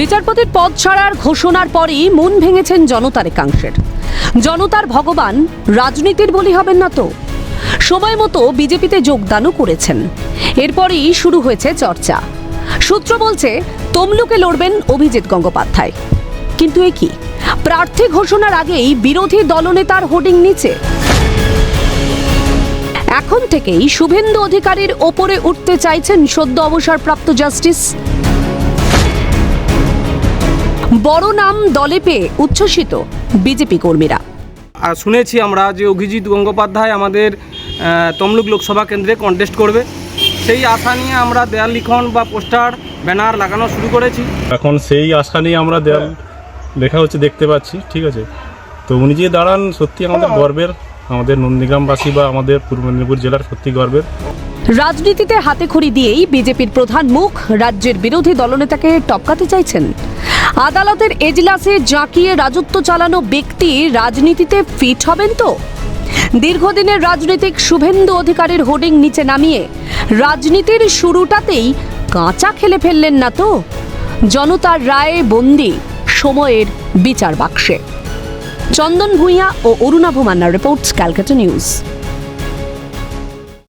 বিচারপতির পদ ছাড়ার ঘোষণার পরই মন ভেঙেছেন জনতার একাংশের। জনতার ভগবান, রাজনীতির বলি হবেন না তো। সময় মতো বিজেপিতে যোগদানও করেছেন। এরপরই শুরু হয়েছে চর্চা। সূত্র বলছে, তমলুকে লড়বেন অভিজিৎ গঙ্গোপাধ্যায়। কিন্তু এ কি? প্রার্থী ঘোষণার আগেই বিরোধী দলনেতার হোর্ডিং নিচে। এখন থেকেই শুভেন্দু অধিকারীর ওপরে উঠতে চাইছেন সদ্য অবসরপ্রাপ্ত জাস্টিস বড় নাম দলে পেয়ে উচ্ছ্বসিত বিজেপি কর্মীরা। আর শুনেছি আমরা যে অভিজিৎ গঙ্গোপাধ্যায় আমাদের তমলুক লোকসভা কেন্দ্রে কন্টেস্ট করবে। সেই আশা নিয়ে আমরা দেয়াল লিখন বা পোস্টার ব্যানার লাগানো শুরু করেছি। এখন সেই আশা নিয়ে আমরা দেয়াল লেখা হচ্ছে দেখতে পাচ্ছি ঠিক আছে? তো উনি যে দাঁড়ান সত্যি আমাদের গর্বের আমাদের নন্দীগ্রামবাসী বা আমাদের পূর্ব মেদিনীপুর জেলার সত্যি গর্বের। রাজনীতিতে হাতে খড়ি দিয়েই বিজেপির প্রধান মুখ, রাজ্যের বিরোধী দলনেতাকে টপকাতে চাইছেন। আদালতের এজলাসে জাঁকিয়ে রাজত্ব চালানো ব্যক্তি রাজনীতিতে ফিট হবেন তো? দীর্ঘদিনের রাজনৈতিক শুভেন্দু অধিকারীর হোর্ডিং নিচে নামিয়ে রাজনীতির শুরুটাতেই কাঁচা খেলে ফেললেন না তো? জনতার রায়ে বন্দি, সময়ের বিচার বাক্সে। চন্দন ভূঁইয়া ও অরুণাভ মান্নার রিপোর্টস ক্যালকাটা নিউজ।